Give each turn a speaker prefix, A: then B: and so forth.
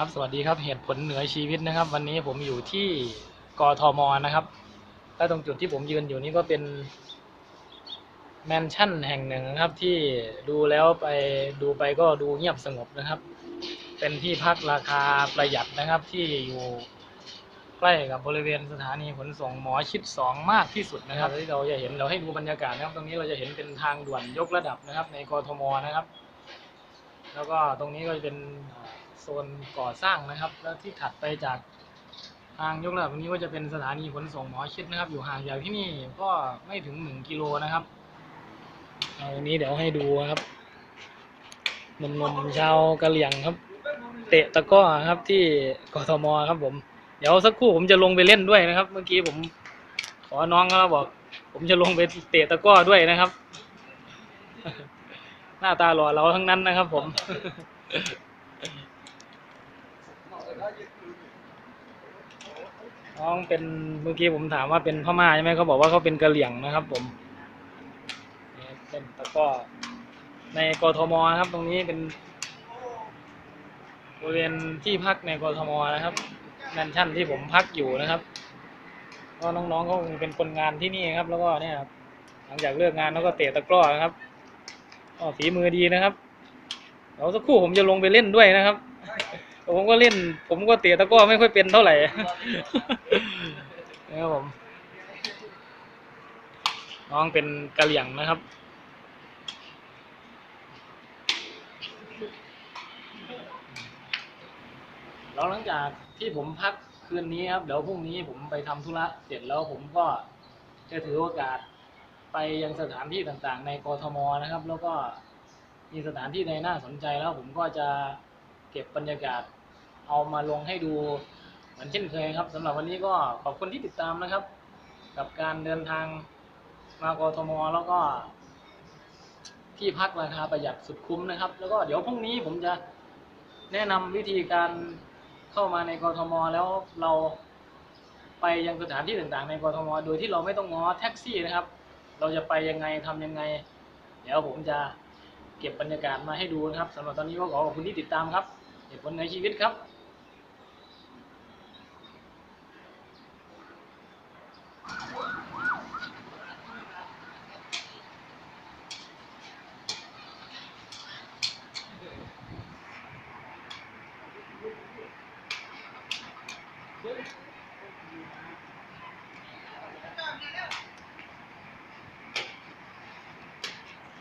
A: ครับสวัสดีครับเหตุผลเหนือชีวิตนะครับ วันนี้ผมอยู่ที่กทมนะครับ และตรงจุดที่ผมยืนอยู่นี่ก็เป็นแมนชั่นแห่งหนึ่งนะครับ ที่ดูแล้วไปดูไปก็ดูเงียบสงบนะครับ เป็นที่พักราคาประหยัดนะครับที่อยู่ใกล้กับบริเวณสถานีขนส่งหมอชิดสองมากที่สุดนะครับที่เราจะเห็นเราให้ดูบรรยากาศนะครับ ตรงนี้เราจะเห็นเป็นทางด่วนยกระดับนะครับ ในกทมนะครับ แล้วก็ตรงนี้ก็จะเป็น โซนก่อสร้างนะครับ แล้วที่ถัดไปจากทางยกระดับตรงนี้ก็จะเป็นสถานีขนส่งหมอชิดนะครับ อยู่ห่างจากที่นี่ก็ไม่ถึงหนึ่งกิโลนะครับเอาตรงนี้เดี๋ยวให้ดูครับหนุ่มๆชาวกะเหรี่ยงครับ เตะตะก้อครับที่กทมครับผม เดี๋ยวสักครู่ผมจะลงไปเล่นด้วยนะครับ เมื่อกี้ผมขอน้องเขาบอก ผมจะลงไปเตะตะก้อด้วยนะครับ หน้าตาหล่อเราทั้งนั้นนะครับผม น้องเป็นเมื่อกี้ผมถามว่าเป็นพม่าใช่ไหมเขาบอกว่าเขาเป็นกะเหรี่ยงนะครับ ผมเป็นตะก้อในกทมนะครับ ตรงนี้เป็นบริเวณที่พักในกทมนะครับแมนชั่นที่ผมพักอยู่นะครับก็น้องๆเขาคงเป็นคนงานที่นี่ครับ แล้วก็เนี่ยครับหลังจากเลิกงานแล้วก็เตะตะกร้อนะครับอ๋อฝีมือดีนะครับเดี๋ยวสักครู่ผมจะลงไปเล่นด้วยนะครับ ผมก็เล่น ผมก็เตะตะกร้อไม่ค่อยเป็นเท่าไหร่นะครับผม น้องเป็นกะเหลี่ยงนะครับแล้วหลังจากที่ผมพักคืนนี้ครับเดี๋ยวพรุ่งนี้ผมไปทำธุระเสร็จแล้วผมก็จะถือโอกาสไปยังสถานที่ต่างๆ ในกทมนะครับ แล้วก็มีสถานที่ใดน่าสนใจแล้วผมก็จะเก็บบรรยากาศ เอามาลงให้ดูเหมือนเช่นเคยครับสำหรับวันนี้ก็ขอบคุณที่ติดตามนะครับ กับการเดินทางมากทมแล้วก็ ที่พักราคาประหยัดสุดคุ้มนะครับ แล้วก็เดี๋ยวพรุ่งนี้ผมจะแนะนำวิธีการเข้ามาในกทม แล้วเราไปยังสถานที่ต่างๆ ในกทม โดยที่เราไม่ต้องง้อแท็กซี่นะครับ เราจะไปยังไงทำยังไง เดี๋ยวผมจะเก็บบรรยากาศมาให้ดูนะครับสำหรับตอนนี้ก็ขอขอบคุณที่ติดตามครับเหตุผลในชีวิตครับ